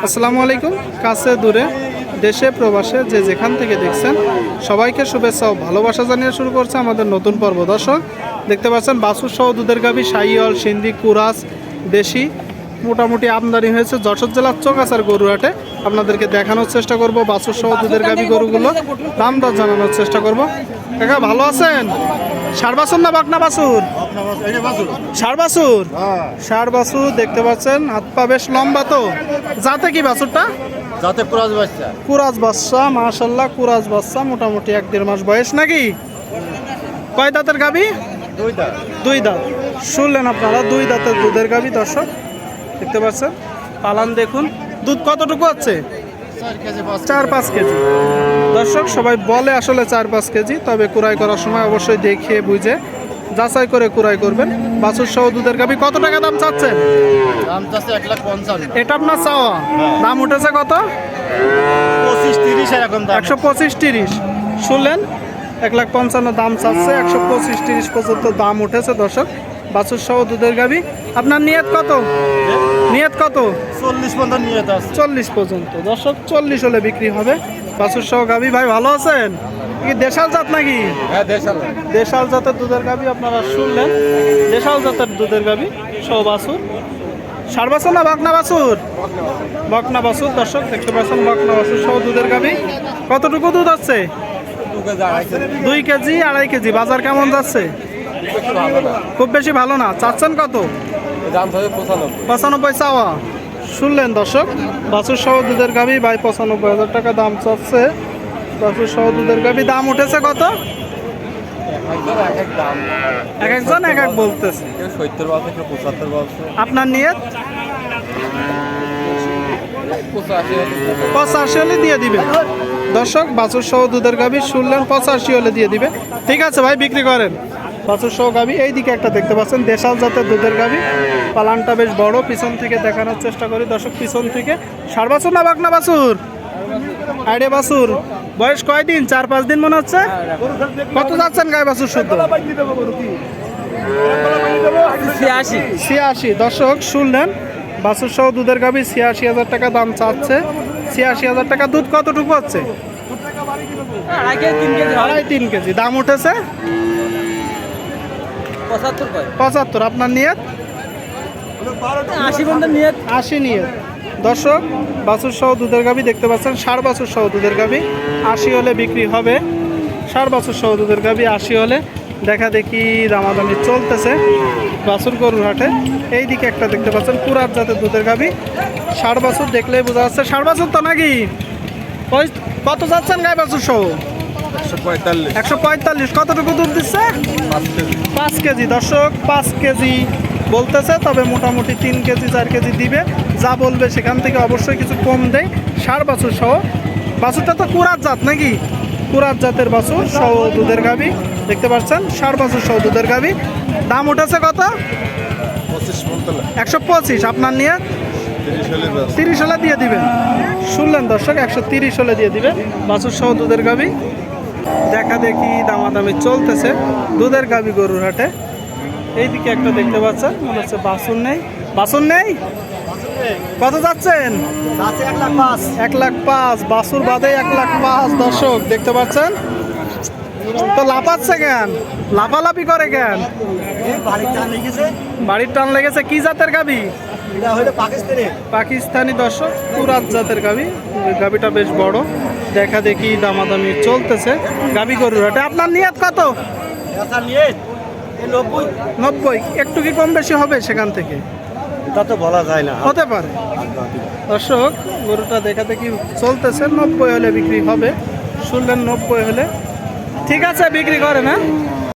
আসসালামু আলাইকুম। কাছে দূরে, দেশে, প্রবাসে, যে যেখান থেকে দেখছেন, সবাইকে শুভেচ্ছা ও ভালোবাসা জানিয়ে শুরু করছে আমাদের নতুন পর্ব। দর্শক, দেখতে পাচ্ছেন বাসুর সহ দুধের গাভী সাইয়ল সিন্ধি, কুরাস, দেশি, মোটামুটি আমদানি হয়েছে যশোর জেলার চোকাচার গরুহাটে আপনাদেরকে দেখানোর চেষ্টা করব বাছুর সহ দুধের গাভী গরুগুলো। দাম দর জানানোর চেষ্টা করব। কাকা ভালো আছেন? সার বাছুর না বাকনা বাছুর? ষাড় বাছুর? ষাড় বাছুর দেখতে পাচ্ছেন হাত পা বেশ লম্বা তো। যাতে কি বাছুরটা? যাতে পুরাজ বাচ্চা। কুরাজ বাচ্চা মাশাল্লাহ কুরাজ বাচ্চা মোটামুটি এক দেড় মাস বয়স নাকি? কয় দাঁতের গাবি দুইটা দুই দাঁত। শুনলেন আপনারা দুই দাঁতের দুধের গাবি দর্শক দেখতে পাচ্ছেন। পালান দেখুন। দুধ কতটুকু আছে? চার পাঁচ কেজি। দর্শক সবাই বলে আসলে চার পাঁচ কেজি তবে কুড়াই করার সময় অবশ্যই দেখে বুঝে যাচাই করে কুড়াই করবেন। বাছুর সহ দুধের গাবি কত টাকা দাম চাচ্ছেন? দাম চাচ্ছে এক লাখ পঞ্চান্ন। এটা আপনার চাওয়া? দাম উঠেছে কত? পঁচিশ তিরিশ এরকম একশো পঁচিশ তিরিশ। শুনলেন? এক লাখ পঞ্চান্ন দাম চাচ্ছে একশো পঁচিশ তিরিশ পর্যন্ত দাম উঠেছে দর্শক। বাছুর সহ দুধের গাবি আপনার নিয়ত কত? নিয়ত কত? চল্লিশ পর্যন্ত নিয়ে যেতে আসছে চল্লিশ পর্যন্ত। দর্শক চল্লিশ হলে বিক্রি হবে। বাছুর সহ গাবি ভাই ভালো আছেন? কি দেশাল জাত নাকি? হ্যাঁ দেশাল। দেশাল জাতের দুধের গাবি আপনারা শুনলেন। দেশাল জাতের দুধের গাবি সহ বাছুর। সার বাছুর না বাকনা বাছুর? বকনা বাছুর দর্শক দেখতে পাচ্ছেন বকনা বাছুর সহ দুধের গাবি কতটুকু দুধ আছে? দুই কেজি আড়াই কেজি। বাজার কেমন যাচ্ছে? খুব বেশি ভালো না। চাচ্ছেন কত? পঁচানব্বই চাওয়া। শুনলেন দর্শক, বাছুর সহ দুধের গাবি বাই পঁচানব্বই হাজার টাকা দাম চাচ্ছে। বাছুর সহ দুধের গাবি দাম উঠেছে কত? এক এক এক বলতেছে। আপনার নিয়ত? দিয়ে দিবে দর্শক, বাছুর সহ দুধের গাবি শুনলেন, পঁচাশি হলে দিয়ে দিবে ঠিক আছে ভাই, বিক্রি করেন। বাছুর সহ গাবি। এই দিকে একটা দেখতে পাচ্ছেন দেশাল জাতের দুধের গাবি। পালানটা বেশ বড় পিছন থেকে দেখানোর চেষ্টা করি। দর্শক পিছন থেকে সার বাছুর না বাকনা বাছুর? আইডে বাছুর বয়স কয়দিন চার পাঁচ দিন মনে হচ্ছে? কত যাচ্ছেন গায়ে বাছুর শুদ্ধ? ছিয়াশি। ছিয়াশি। দর্শক শুনলেন বাছুর সহ দুধের গাবি ছিয়াশি হাজার টাকা দাম চাচ্ছে। ছিয়াশি হাজার টাকা দুধ কতটুকু হচ্ছে আগে তিন কেজি আড়াই তিন কেজি। দাম উঠেছে? পঁচাত্তর আপনার নিয়ত? আশি পর্যন্ত নিয়ে আশি নিয়ত। দর্শক বাছুর সহ দুধের গাবি দেখতে পাচ্ছেন ষাট বাছুর সহ দুধের গাবি আশি হলে বিক্রি হবে। ষাট বাছুর সহ দুধের গাবি আশি হলে দেখা দেখি দামাদামি চলতেছে বাছুর গরুর হাটে। এই দিকে একটা দেখতে পাচ্ছেন পুরাত জাতের দুধের গাবি ষাট বাছুর দেখলেই বোঝা যাচ্ছে ষাট বাছুর তো নাকি? কত যাচ্ছেন গায়ে বাছুর সহ একশো পঁয়তাল্লিশ। কতটুকু দুধ দিচ্ছে? পাঁচ কেজি। দর্শক পাঁচ কেজি বলতেছে তবে মোটামুটি তিন কেজি চার কেজি দিবে। যা বলবে সেখান থেকে অবশ্যই কিছু কম দেয় সার বাছুর সহ। বাছুরটা তো কুরাত জাত নাকি? কুরাত জাতের বাছুর সহ দুধের গাবি দেখতে পাচ্ছেন সার বাছুর সহ দুধের গাবি দাম উঠেছে কত? একশো পঁচিশ। আপনার নিয়ে? তিরিশ হলে দিয়ে দিবেন। শুনলেন দর্শক একশো তিরিশ হলে দিয়ে দিবে বাছুর সহ দুধের গাবি দেখা দেখি দামাদামি চলতেছে। দুধের গাবি গরুর হাটে। এইদিকে একটা দেখতে পাচ্ছেন মনে হচ্ছে বাসুন নেই। বাসুন নেই? কত যাচ্ছেন? এক লাখ পাঁচ। বাসুর বাদে এক লাখ পাঁচ দর্শক দেখতে পাচ্ছেন? তো লাফাচ্ছে কেন? লাফালাফি করে কেন? বাড়ির টান লেগেছে। বাড়ির টান লেগেছে কি জাতের গাবি? পাকিস্তানি দর্শক পুরাত জাতের গাবি। গাবিটা বেশ বড়। দেখা দেখি দামাদামি চলতেছে। গাবি গরুর হাটে। আপনার নিয়াত কত? নব্বই। একটু কি কম বেশি হবে সেখান থেকে? তা তো বলা যায় না হতে পারে। দর্শক, গরুটা দেখা দেখি চলতেছে। নব্বই হলে বিক্রি হবে। শুনলেন নব্বই হলে। ঠিক আছে, বিক্রি করে হ্যাঁ?